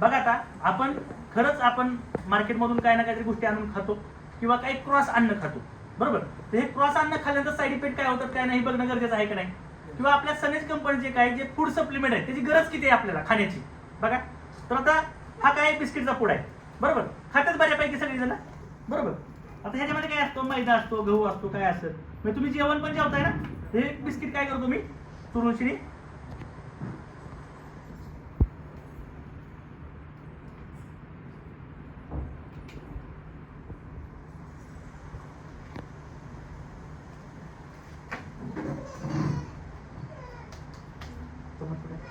बघा आता आपण खरंच आपण मार्केटमधून काही ना काहीतरी गोष्टी आणून खातो किंवा काही क्रॉस अन्न खातो. बरोबर? तर हे क्रॉस अन्न खाल्ल्यानंतर साईड इफेक्ट काय होतात काय नाही हे बघणं गरजेचं आहे का नाही? किंवा आपल्या सनेज कंपनीचे काय जे फूड सप्लिमेंट आहे त्याची गरज किती आहे आपल्याला खाण्याची? बघा. तर आता हा काय बिस्किटचा पुडा आहे. बरोबर? खात्यात बऱ्यापैकी सगळी जण बरोबर? आता ह्याच्यामध्ये काय असतो? मैदा असतो गहू असतो काय असतं? म्हणजे तुम्ही जेवण पण जेवताय ना? हे बिस्किट काय करतो मी तुरुशिरी ठीक आहे, ठीक आहे.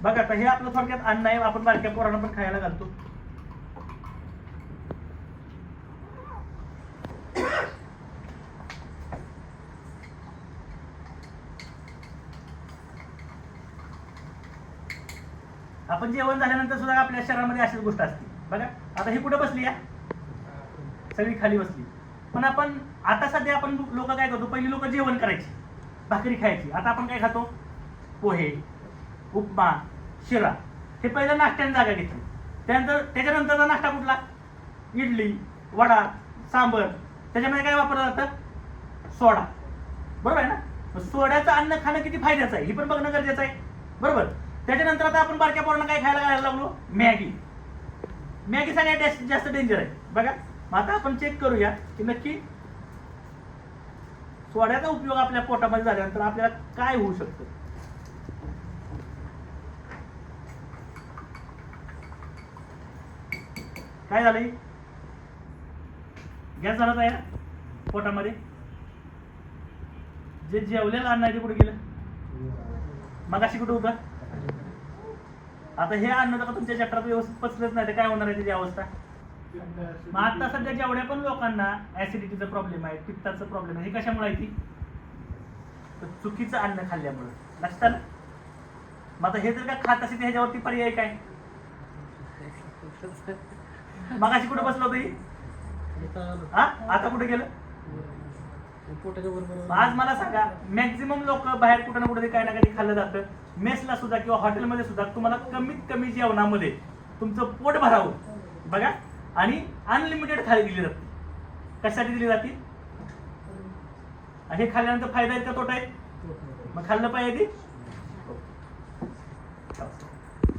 बघा आता हे आपलं थोडक्यात अन्न आहे आपण बारक्या पोरांना पण खायला घालतो. आपण जेवण झाल्यानंतर सुद्धा आपल्या शरीरामध्ये अशीच गोष्ट असते. बघा आता ही कुठं बसली या? सगळी खाली बसली. पण आपण आता सध्या आपण लोक काय करतो? पहिली लोक जेवण करायची भाकरी खायची. आता आपण काय खातो? पोहे उपमा शिरा. हे पहिलं नाश्त्याने जागा घेतली. त्यानंतर त्याच्यानंतरचा नाश्ता कुठला? इडली वडा सांबर. त्याच्यामध्ये काय वापरलं जातं? सोडा. बरोबर आहे ना? सोड्याचं अन्न खाणं किती फायद्याचं आहे? हे पण बघणं गरजेचं आहे. बरोबर? त्याच्यानंतर आता आपण बारक्या पोरांना काय खायला घालायला लागलो? मॅगी. मॅगी सगळ्यात जास्त- जास्त डेंजर आहे. बघा मग आता आपण चेक करूया की नक्की सोड्याचा उपयोग आपल्या पोटामध्ये झाल्यानंतर आपल्याला काय होऊ शकतं? काय झालंय? गॅस झाला तयार? पोटामध्ये? जे जेवलेलं अन्न आहे ते कुठे गेलं? मग अशी कुठं होतं? आता हे अन्न का तुमच्या चक्रात व्यवस्थित पचलंच नाही तर काय होणार आहे त्याची अवस्था? मग आता सध्या जेवढ्या पण लोकांना ऍसिडिटीचा प्रॉब्लेम आहे पित्ताचा प्रॉब्लेम आहे हे कशामुळे आहे ती? तर चुकीचं अन्न खाल्ल्यामुळे. लक्षात आलं? मग आता हे जर का खात असेल तर ह्याच्यावरती पर्याय काय? मग अशी कुठे बसलो होती? हा? आता कुठे गेलं? आज मला सांगा मॅक्झिमम लोक बाहेर कुठे ना कुठे काय ना काही खाल्लं जातं. मेसला सुद्धा किंवा हॉटेलमध्ये सुद्धा तुम्हाला कमीत कमी जेवणामध्ये तुमचं पोट भरावं. बघा आणि अनलिमिटेड थाळी दिली जाते. कशासाठी दिली जाते? हे खाल्ल्यानंतर फायदा आहे का तोटा आहे मग खाल्लं पाहिजे ती